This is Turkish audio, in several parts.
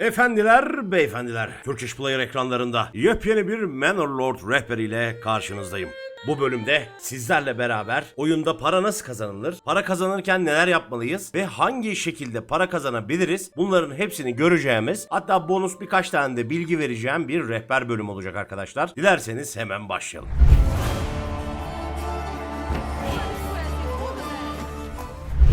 Efendiler, beyefendiler, Turkish Player ekranlarında yepyeni bir Manor Lord rehber ile karşınızdayım. Bu bölümde sizlerle beraber oyunda para nasıl kazanılır, para kazanırken neler yapmalıyız ve hangi şekilde para kazanabiliriz bunların hepsini göreceğimiz hatta bonus birkaç tane de bilgi vereceğim bir rehber bölüm olacak arkadaşlar. Dilerseniz hemen başlayalım.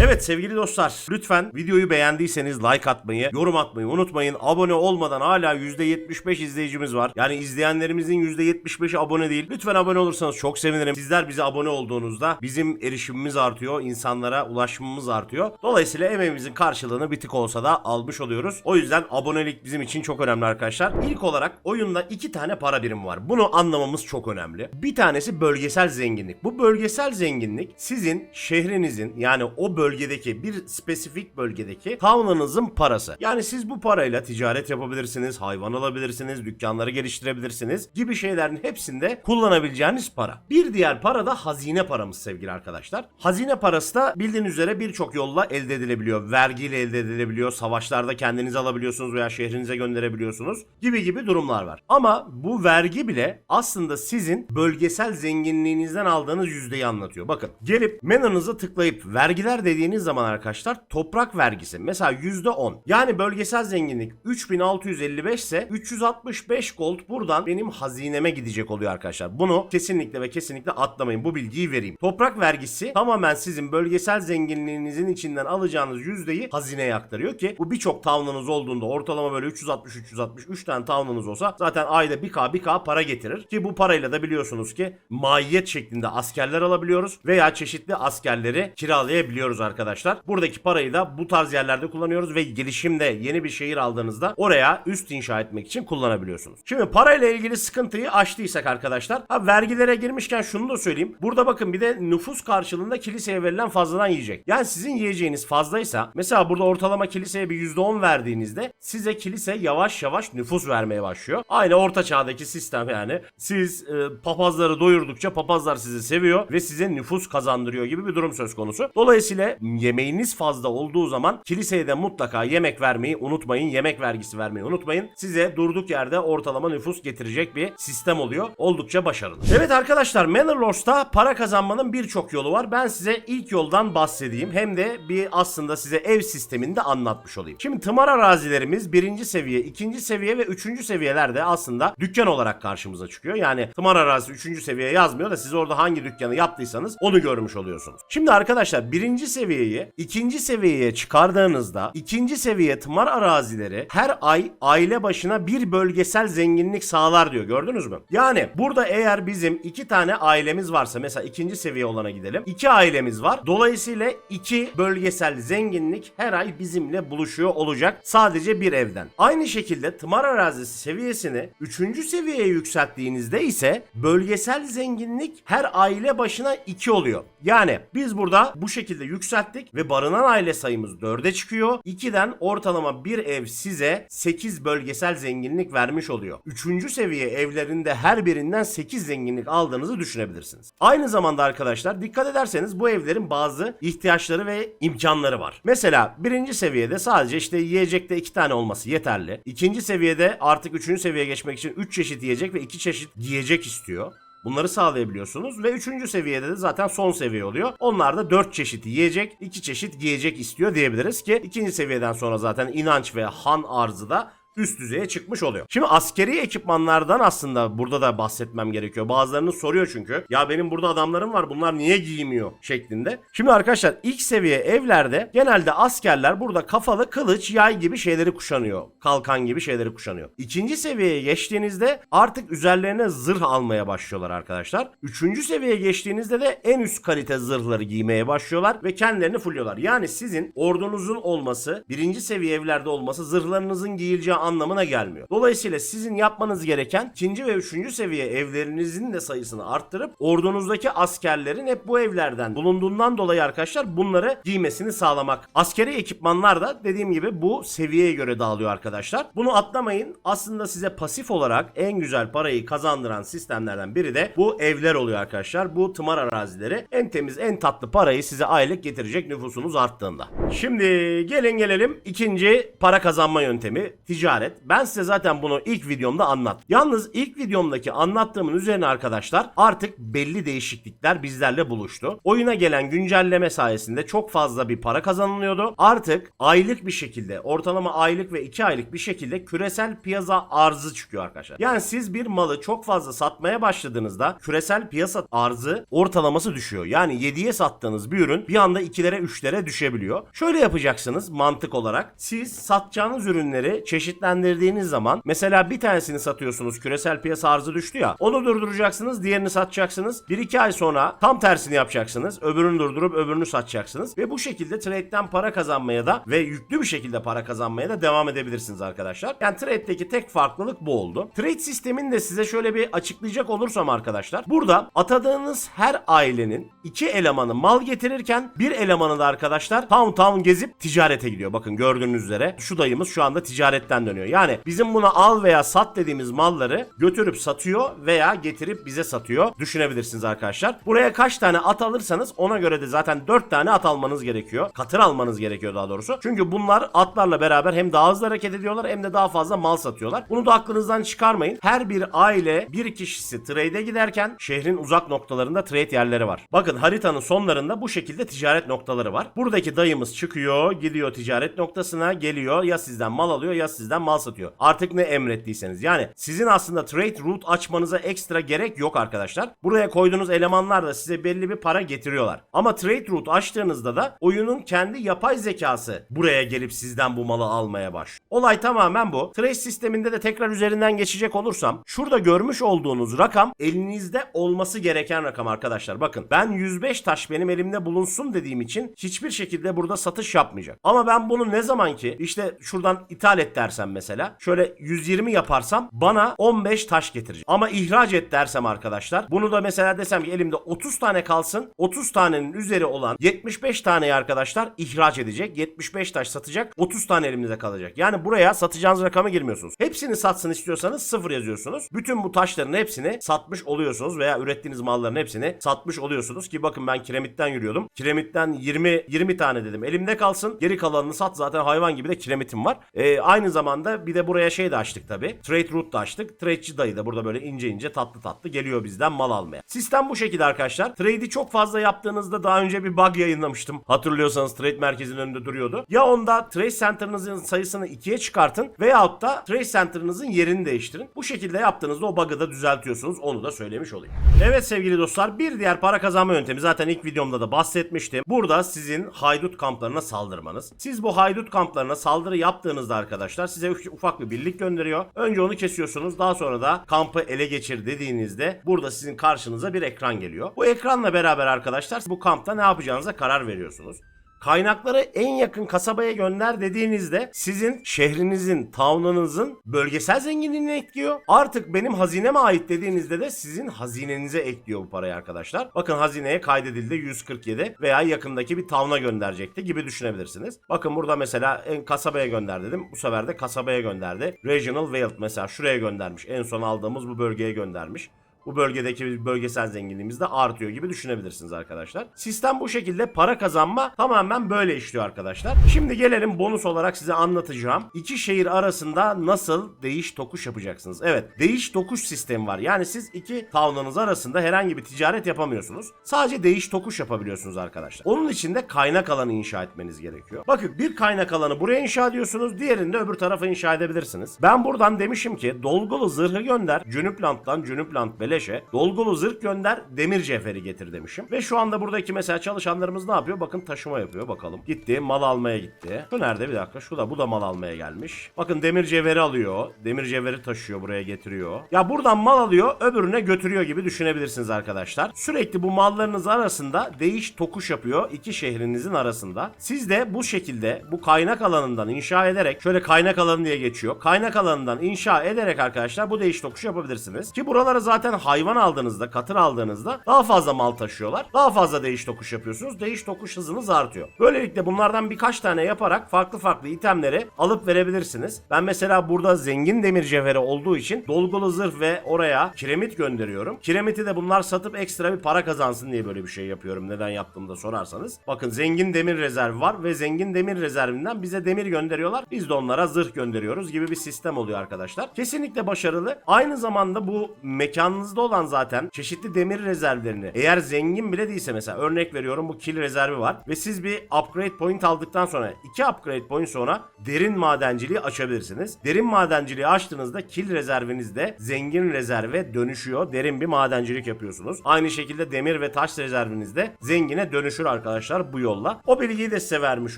Evet sevgili dostlar lütfen videoyu beğendiyseniz like atmayı, yorum atmayı unutmayın. Abone olmadan hala %75 izleyicimiz var. Yani izleyenlerimizin %75'i abone değil. Lütfen abone olursanız çok sevinirim. Sizler bize abone olduğunuzda bizim erişimimiz artıyor, insanlara ulaşmamız artıyor. Dolayısıyla emeğimizin karşılığını bir tık olsa da almış oluyoruz. O yüzden abonelik bizim için çok önemli arkadaşlar. İlk olarak oyunda iki tane para birimi var. Bunu anlamamız çok önemli. Bir tanesi bölgesel zenginlik. Bu bölgesel zenginlik sizin şehrinizin yani o bölgedeki bir spesifik bölgedeki town'ınızın parası. Yani siz bu parayla ticaret yapabilirsiniz, hayvan alabilirsiniz, dükkanları geliştirebilirsiniz gibi şeylerin hepsinde kullanabileceğiniz para. Bir diğer para da hazine paramız sevgili arkadaşlar. Hazine parası da bildiğiniz üzere birçok yolla elde edilebiliyor. Vergiyle elde edilebiliyor, savaşlarda kendiniz alabiliyorsunuz veya şehrinize gönderebiliyorsunuz gibi gibi durumlar var. Ama bu vergi bile aslında sizin bölgesel zenginliğinizden aldığınız yüzdeyi anlatıyor. Bakın gelip menünüze tıklayıp vergiler dediğiniz zaman arkadaşlar toprak vergisi mesela %10 yani bölgesel zenginlik 3655 ise 365 gold buradan benim hazineme gidecek oluyor arkadaşlar. Bunu kesinlikle ve kesinlikle atlamayın bu bilgiyi vereyim. Toprak vergisi tamamen sizin bölgesel zenginliğinizin içinden alacağınız yüzdeyi hazineye aktarıyor ki bu birçok town'unuz olduğunda ortalama böyle 360 360 3 tane town'unuz olsa zaten ayda 1k 1k para getirir ki bu parayla da biliyorsunuz ki maiyet şeklinde askerler alabiliyoruz veya çeşitli askerleri kiralayabiliyoruz arkadaşlar. Buradaki parayı da bu tarz yerlerde kullanıyoruz ve gelişimde yeni bir şehir aldığınızda oraya üst inşa etmek için kullanabiliyorsunuz. Şimdi parayla ilgili sıkıntıyı aştıysak arkadaşlar ha vergilere girmişken şunu da söyleyeyim. Burada bakın bir de nüfus karşılığında kiliseye verilen fazladan yiyecek. Yani sizin yiyeceğiniz fazlaysa mesela burada ortalama kiliseye bir %10 verdiğinizde size kilise yavaş yavaş nüfus vermeye başlıyor. Aynı orta çağdaki sistem yani. Siz e, papazları doyurdukça papazlar sizi seviyor ve size nüfus kazandırıyor gibi bir durum söz konusu. Dolayısıyla yemeğiniz fazla olduğu zaman kiliseye de mutlaka yemek vermeyi unutmayın. Yemek vergisi vermeyi unutmayın. Size durduk yerde ortalama nüfus getirecek bir sistem oluyor. Oldukça başarılı. Evet arkadaşlar Manor Lords'ta para kazanmanın birçok yolu var. Ben size ilk yoldan bahsedeyim. Hem de bir aslında size ev sistemini de anlatmış olayım. Şimdi tımar arazilerimiz birinci seviye, ikinci seviye ve üçüncü seviyelerde aslında dükkan olarak karşımıza çıkıyor. Yani tımar arazisi üçüncü seviye yazmıyor da siz orada hangi dükkanı yaptıysanız onu görmüş oluyorsunuz. Şimdi arkadaşlar birinci seviyeyi ikinci seviyeye çıkardığınızda ikinci seviye tımar arazileri her ay aile başına bir bölgesel zenginlik sağlar diyor. Gördünüz mü? Yani burada eğer bizim iki tane ailemiz varsa mesela ikinci seviye olana gidelim. İki ailemiz var. Dolayısıyla iki bölgesel zenginlik her ay bizimle buluşuyor olacak. Sadece bir evden. Aynı şekilde tımar arazisi seviyesini üçüncü seviyeye yükselttiğinizde ise bölgesel zenginlik her aile başına 2 oluyor. Yani biz burada bu şekilde yükselttik ve barınan aile sayımız 4'e çıkıyor. 2'den ortalama bir ev size 8 bölgesel zenginlik vermiş oluyor. Üçüncü seviye evlerinde her birinden 8 zenginlik aldığınızı düşünebilirsiniz. Aynı zamanda arkadaşlar dikkat ederseniz bu evlerin bazı ihtiyaçları ve imkanları var. Mesela birinci seviyede sadece işte yiyecekte 2 tane olması yeterli. İkinci seviyede artık üçüncü seviyeye geçmek için 3 çeşit yiyecek ve 2 çeşit giyecek istiyor. Bunları sağlayabiliyorsunuz ve üçüncü seviyede de zaten son seviye oluyor. Onlar da 4 çeşit yiyecek, 2 çeşit giyecek istiyor diyebiliriz ki ikinci seviyeden sonra zaten inanç ve han arzı da üst düzeye çıkmış oluyor. Şimdi askeri ekipmanlardan aslında burada da bahsetmem gerekiyor. Bazılarınız soruyor çünkü. Ya benim burada adamlarım var bunlar niye giymiyor şeklinde. Şimdi arkadaşlar ilk seviye evlerde genelde askerler burada kafalı kılıç, yay gibi şeyleri kuşanıyor. Kalkan gibi şeyleri kuşanıyor. İkinci seviyeye geçtiğinizde artık üzerlerine zırh almaya başlıyorlar arkadaşlar. Üçüncü seviyeye geçtiğinizde de en üst kalite zırhları giymeye başlıyorlar ve kendilerini fulluyorlar. Yani sizin ordunuzun olması, birinci seviye evlerde olması zırhlarınızın giyileceği anlamına gelmiyor. Dolayısıyla sizin yapmanız gereken ikinci ve üçüncü seviye evlerinizin de sayısını arttırıp ordunuzdaki askerlerin hep bu evlerden bulunduğundan dolayı arkadaşlar bunları giymesini sağlamak. Askeri ekipmanlar da dediğim gibi bu seviyeye göre dağılıyor arkadaşlar. Bunu atlamayın. Aslında size pasif olarak en güzel parayı kazandıran sistemlerden biri de bu evler oluyor arkadaşlar. Bu tımar arazileri en temiz en tatlı parayı size aylık getirecek nüfusunuz arttığında. Şimdi gelin gelelim ikinci para kazanma yöntemi ticaret. Ticaret. Ben size zaten bunu ilk videomda anlat. Yalnız ilk videomdaki anlattığımın üzerine arkadaşlar artık belli değişiklikler bizlerle buluştu. Oyuna gelen güncelleme sayesinde çok fazla bir para kazanılıyordu. Artık aylık bir şekilde ortalama aylık ve 2 aylık bir şekilde küresel piyasa arzı çıkıyor arkadaşlar. Yani siz bir malı çok fazla satmaya başladığınızda küresel piyasa arzı ortalaması düşüyor. Yani 7'ye sattığınız bir ürün bir anda 2'lere 3'lere düşebiliyor. Şöyle yapacaksınız mantık olarak. Siz satacağınız ürünleri çeşitlendirdiğiniz zaman mesela bir tanesini satıyorsunuz küresel piyasa arzı düştü ya onu durduracaksınız diğerini satacaksınız. 1-2 ay sonra tam tersini yapacaksınız. Öbürünü durdurup öbürünü satacaksınız. Ve bu şekilde trade'den para kazanmaya da ve yüklü bir şekilde para kazanmaya da devam edebilirsiniz arkadaşlar. Yani trade'deki tek farklılık bu oldu. Trade sistemini de size şöyle bir açıklayacak olursam arkadaşlar. Burada atadığınız her ailenin iki elemanı mal getirirken bir elemanı da arkadaşlar town town gezip ticarete gidiyor. Bakın gördüğünüz üzere şu dayımız şu anda ticaretten dönüyor. Yani bizim buna al veya sat dediğimiz malları götürüp satıyor veya getirip bize satıyor. Düşünebilirsiniz arkadaşlar. Buraya kaç tane at alırsanız ona göre de zaten 4 tane at almanız gerekiyor. Katır almanız gerekiyor daha doğrusu. Çünkü bunlar atlarla beraber hem daha hızlı hareket ediyorlar hem de daha fazla mal satıyorlar. Bunu da aklınızdan çıkarmayın. Her bir aile bir kişisi trade'e giderken şehrin uzak noktalarında trade yerleri var. Bakın haritanın sonlarında bu şekilde ticaret noktaları var. Buradaki dayımız çıkıyor, gidiyor ticaret noktasına, geliyor ya sizden mal alıyor ya sizden mal satıyor. Artık ne emrettiyseniz. Yani sizin aslında trade route açmanıza ekstra gerek yok arkadaşlar. Buraya koyduğunuz elemanlar da size belli bir para getiriyorlar. Ama trade route açtığınızda da oyunun kendi yapay zekası buraya gelip sizden bu malı almaya başlıyor. Olay tamamen bu. Trade sisteminde de tekrar üzerinden geçecek olursam şurada görmüş olduğunuz rakam elinizde olması gereken rakam arkadaşlar. Bakın ben 105 taş benim elimde bulunsun dediğim için hiçbir şekilde burada satış yapmayacak. Ama ben bunu ne zaman ki işte şuradan ithal et dersem mesela şöyle 120 yaparsam bana 15 taş getirecek. Ama ihraç et dersem arkadaşlar bunu da mesela desem ki elimde 30 tane kalsın 30 tanenin üzeri olan 75 taneyi arkadaşlar ihraç edecek. 75 taş satacak 30 tane elimizde kalacak. Yani buraya satacağınız rakamı girmiyorsunuz. Hepsini satsın istiyorsanız sıfır yazıyorsunuz. Bütün bu taşların hepsini satmış oluyorsunuz veya ürettiğiniz malların hepsini satmış oluyorsunuz ki bakın ben kiremitten yürüyordum. Kiremitten 20 20 tane dedim. Elimde kalsın. Geri kalanını sat. Zaten hayvan gibi de kiremitim var. Ee, aynı zamanda bir de buraya şey de açtık tabi. Trade route da açtık. Trade'ci dayı da burada böyle ince ince tatlı tatlı geliyor bizden mal almaya. Sistem bu şekilde arkadaşlar. Trade'i çok fazla yaptığınızda daha önce bir bug yayınlamıştım. Hatırlıyorsanız trade merkezinin önünde duruyordu. Ya onda trade center'ınızın sayısını ikiye çıkartın veyahut da trade center'ınızın yerini değiştirin. Bu şekilde yaptığınızda o bug'ı da düzeltiyorsunuz. Onu da söylemiş olayım. Evet sevgili dostlar bir diğer para kazanma yöntemi zaten ilk videomda da bahsetmiştim. Burada sizin haydut kamplarına saldırmanız. Siz bu haydut kamplarına saldırı yaptığınızda arkadaşlar size uf- ufak bir birlik gönderiyor. Önce onu kesiyorsunuz. Daha sonra da kampı ele geçir dediğinizde burada sizin karşınıza bir ekran geliyor. Bu ekranla beraber arkadaşlar bu kampta ne yapacağınıza karar veriyorsunuz. Kaynakları en yakın kasabaya gönder dediğinizde sizin şehrinizin, town'unuzun bölgesel zenginliğini ekliyor. Artık benim hazineme ait dediğinizde de sizin hazinenize ekliyor bu parayı arkadaşlar. Bakın hazineye kaydedildi 147 veya yakındaki bir town'a gönderecekti gibi düşünebilirsiniz. Bakın burada mesela en kasabaya gönder dedim. Bu sefer de kasabaya gönderdi. Regional Wealth mesela şuraya göndermiş. En son aldığımız bu bölgeye göndermiş bu bölgedeki bölgesel zenginliğimiz de artıyor gibi düşünebilirsiniz arkadaşlar. Sistem bu şekilde para kazanma tamamen böyle işliyor arkadaşlar. Şimdi gelelim bonus olarak size anlatacağım. İki şehir arasında nasıl değiş tokuş yapacaksınız? Evet değiş tokuş sistemi var. Yani siz iki town'unuz arasında herhangi bir ticaret yapamıyorsunuz. Sadece değiş tokuş yapabiliyorsunuz arkadaşlar. Onun için de kaynak alanı inşa etmeniz gerekiyor. Bakın bir kaynak alanı buraya inşa ediyorsunuz. Diğerini de öbür tarafa inşa edebilirsiniz. Ben buradan demişim ki dolgulu zırhı gönder. Cünüplant'tan Cünüplant Beleş'e. Dolgulu zırh gönder. Demir cevheri getir demişim. Ve şu anda buradaki mesela çalışanlarımız ne yapıyor? Bakın taşıma yapıyor bakalım. Gitti mal almaya gitti. Şu nerede bir dakika? Şu da bu da mal almaya gelmiş. Bakın demir cevheri alıyor. Demir cevheri taşıyor buraya getiriyor. Ya buradan mal alıyor öbürüne götürüyor gibi düşünebilirsiniz arkadaşlar. Sürekli bu mallarınız arasında değiş tokuş yapıyor iki şehrinizin arasında. Siz de bu şekilde bu kaynak alanından inşa ederek şöyle kaynak alanı diye geçiyor. Kaynak alanından inşa ederek arkadaşlar bu değiş tokuş yapabilirsiniz. Ki buralara zaten hayvan aldığınızda, katır aldığınızda daha fazla mal taşıyorlar. Daha fazla değiş tokuş yapıyorsunuz. Değiş tokuş hızınız artıyor. Böylelikle bunlardan birkaç tane yaparak farklı farklı itemleri alıp verebilirsiniz. Ben mesela burada zengin demir cevheri olduğu için dolgulu zırh ve oraya kiremit gönderiyorum. Kiremiti de bunlar satıp ekstra bir para kazansın diye böyle bir şey yapıyorum. Neden yaptığımı da sorarsanız. Bakın zengin demir rezervi var ve zengin demir rezervinden bize demir gönderiyorlar. Biz de onlara zırh gönderiyoruz gibi bir sistem oluyor arkadaşlar. Kesinlikle başarılı. Aynı zamanda bu mekanınızda olan zaten çeşitli demir rezervlerini eğer zengin bile değilse mesela örnek veriyorum bu kill rezervi var ve siz bir upgrade point aldıktan sonra iki upgrade point sonra derin madenciliği açabilirsiniz. Derin madenciliği açtığınızda kill rezerviniz de zengin rezerve dönüşüyor. Derin bir madencilik yapıyorsunuz. Aynı şekilde demir ve taş rezerviniz de zengine dönüşür arkadaşlar bu yolla. O bilgiyi de size vermiş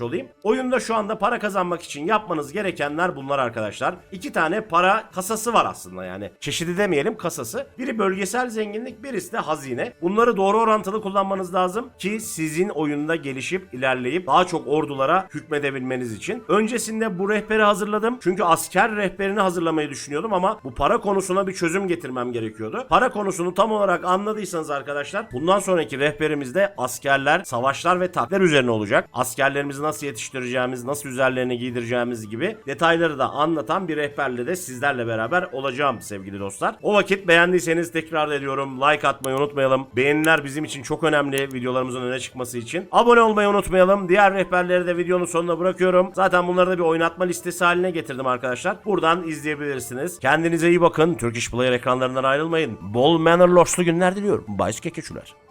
olayım. Oyunda şu anda para kazanmak için yapmanız gerekenler bunlar arkadaşlar. İki tane para kasası var aslında yani. Çeşidi demeyelim kasası. Biri bölgesel zenginlik, birisi de hazine. Bunları doğru orantılı kullanmanız lazım ki sizin oyunda gelişip ilerleyip daha çok ordulara hükmedebilmeniz için. Öncesinde bu rehberi hazırladım. Çünkü asker rehberini hazırlamayı düşünüyordum ama bu para konusuna bir çözüm getirmem gerekiyordu. Para konusunu tam olarak anladıysanız arkadaşlar bundan sonraki rehberimizde askerler, savaşlar ve takler üzerine olacak. Askerlerimizi nasıl yetiştireceğimiz, nasıl üzerlerine giydireceğimiz gibi detayları da anlatan bir rehberle de sizlerle beraber olacağım sevgili dostlar. O vakit beğendiyseniz tekrar ediyorum like atmayı unutmayalım. Beğeniler bizim için çok önemli videolarımızın öne çıkması için. Abone olmayı unutmayalım. Diğer rehberleri de videonun sonuna bırakıyorum. Zaten bunları da bir oynatma listesi haline getirdim arkadaşlar. Buradan izleyebilirsiniz. Kendinize iyi bakın. Turkish Player ekranlarından ayrılmayın. Bol Manor Lost'lu günler diliyorum. Bay Kekeçüler.